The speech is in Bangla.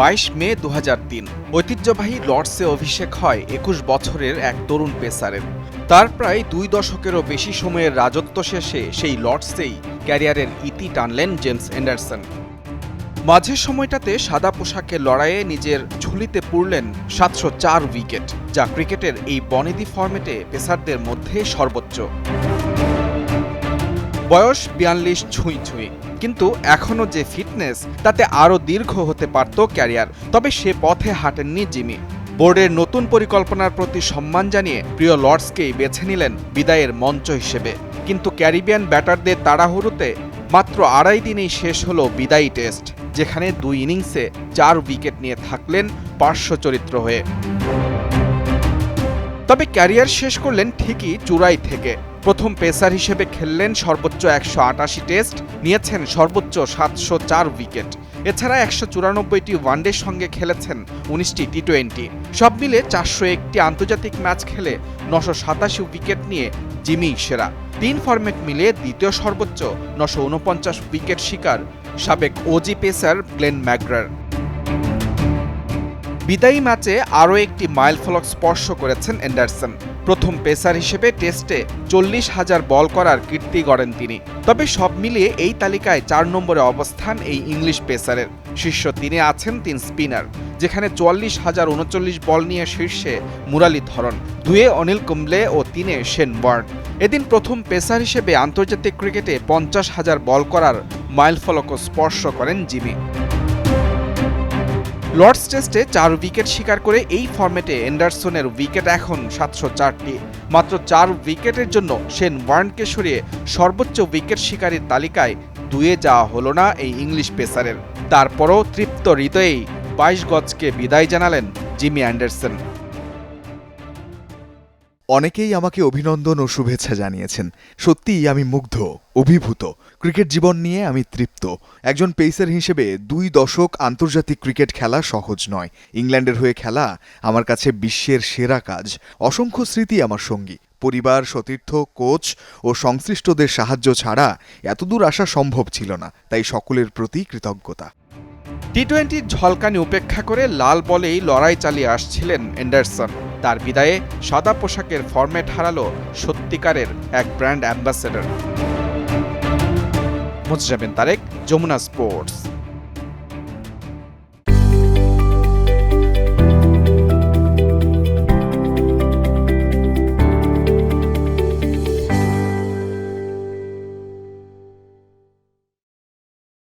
বাইশ মে দু হাজার তিন। ঐতিহ্যবাহী লর্ডসে অভিষেক হয় একুশ বছরের এক তরুণ পেসারের। তার প্রায় দুই দশকেরও বেশি সময়ের রাজত্ব শেষে সেই লর্ডসেই ক্যারিয়ারের ইতি টানলেন জেমস এন্ডারসন মাঝের সময়টাতে সাদা পোশাকের লড়াইয়ে নিজের ঝুলিতে পুরলেন সাতশো চার উইকেট, যা ক্রিকেটের এই বনেদি ফরম্যাটে পেসারদের মধ্যে সর্বোচ্চ। বয়স বিয়াল্লিশ ছুঁই ছুঁই। কিন্তু এখনও যে ফিটনেস, তাতে আরও দীর্ঘ হতে পারত ক্যারিয়ার। তবে সে পথে হাঁটেননি জিমি। বোর্ডের নতুন পরিকল্পনার প্রতি সম্মান জানিয়ে প্রিয় লর্ডসকেই বেছে নিলেন বিদায়ের মঞ্চ হিসেবে। কিন্তু ক্যারিবিয়ান ব্যাটারদের তাড়াহুড়োতে মাত্র আড়াই দিনেই শেষ হলো বিদায়ী টেস্ট, যেখানে দুই ইনিংসে চার উইকেট নিয়ে থাকলেন পার্শ্ব চরিত্র হয়ে। তবে ক্যারিয়ার শেষ করলেন ঠিকই চূড়াই থেকে। প্রথম পেসার হিসেবে খেললেন সর্বোচ্চ একশো আটাশি টেস্ট, নিয়েছেন সর্বোচ্চ সাতশো চার উইকেট। এছাড়া একশো চুরানব্বইটি ওয়ানডের সঙ্গে খেলেছেন উনিশটি টি টোয়েন্টি সব মিলে চারশো একটি আন্তর্জাতিক ম্যাচ খেলে নশো সাতাশি উইকেট নিয়ে জিমি সেরা। তিন ফরম্যাট মিলে দ্বিতীয় সর্বোচ্চ নশো উনপঞ্চাশ উইকেট শিকার সাবেক ওজি পেসার গ্লেন ম্যাকগ্রার। বিদায়ী ম্যাচে আরও একটি মাইল ফলক স্পর্শ করেছেন অ্যান্ডারসন। প্রথম পেসার হিসেবে টেস্টে চল্লিশ হাজার বল করার কীর্তি গড়েন তিনি। তবে সব মিলিয়ে এই তালিকায় চার নম্বরে অবস্থান এই ইংলিশ পেসারের। শীর্ষ তিনে আছেন তিন স্পিনার, যেখানে চুয়াল্লিশ হাজার উনচল্লিশ বল নিয়ে শীর্ষে মুরালি ধরন, দুয়ে অনিল কুম্বলে ও তিনে শেন ওয়ার্ড এদিন প্রথম পেসার হিসেবে আন্তর্জাতিক ক্রিকেটে পঞ্চাশ হাজার বল করার মাইলফলকও স্পর্শ করেন জিমি। লর্ডস টেস্টে চার উইকেট শিকার করে এই ফর্মেটে এন্ডারসনের উইকেট এখন সাতশো চারটি। মাত্র চার উইকেটের জন্য সেন ওয়ার্নকে সরিয়ে সর্বোচ্চ উইকেট শিকারের তালিকায় দুয়ে যাওয়া হলো না এই ইংলিশ পেসারের। তারপরও তৃপ্ত হৃদয়েই বাইশ গজকে বিদায় জানালেন জিমি অ্যান্ডারসন। অনেকেই আমাকে অভিনন্দন ও শুভেচ্ছা জানিয়েছেন। সত্যিই আমি মুগ্ধ, অভিভূত। ক্রিকেট জীবন নিয়ে আমি তৃপ্ত। একজন পেসার হিসেবে দুই দশক আন্তর্জাতিক ক্রিকেট খেলা সহজ নয়। ইংল্যান্ডের হয়ে খেলা আমার কাছে বিশ্বের সেরা কাজ। অসংখ্য স্মৃতি আমার সঙ্গী। পরিবার, সতীর্থ, কোচ ও সংশ্লিষ্টদের সাহায্য ছাড়া এতদূর আসা সম্ভব ছিল না। তাই সকলের প্রতি কৃতজ্ঞতা। টি টোয়েন্টির ঝলকানি উপেক্ষা করে লাল বলেই লড়াই চালিয়ে আসছিলেন এন্ডারসন। তার বিদায়ে সাদা পোশাকের ফরম্যাট হারালো সত্যিকারের এক ব্র্যান্ড অ্যাম্বাসেডর। মোজাবেন তারেক যমুনা স্পোর্টস।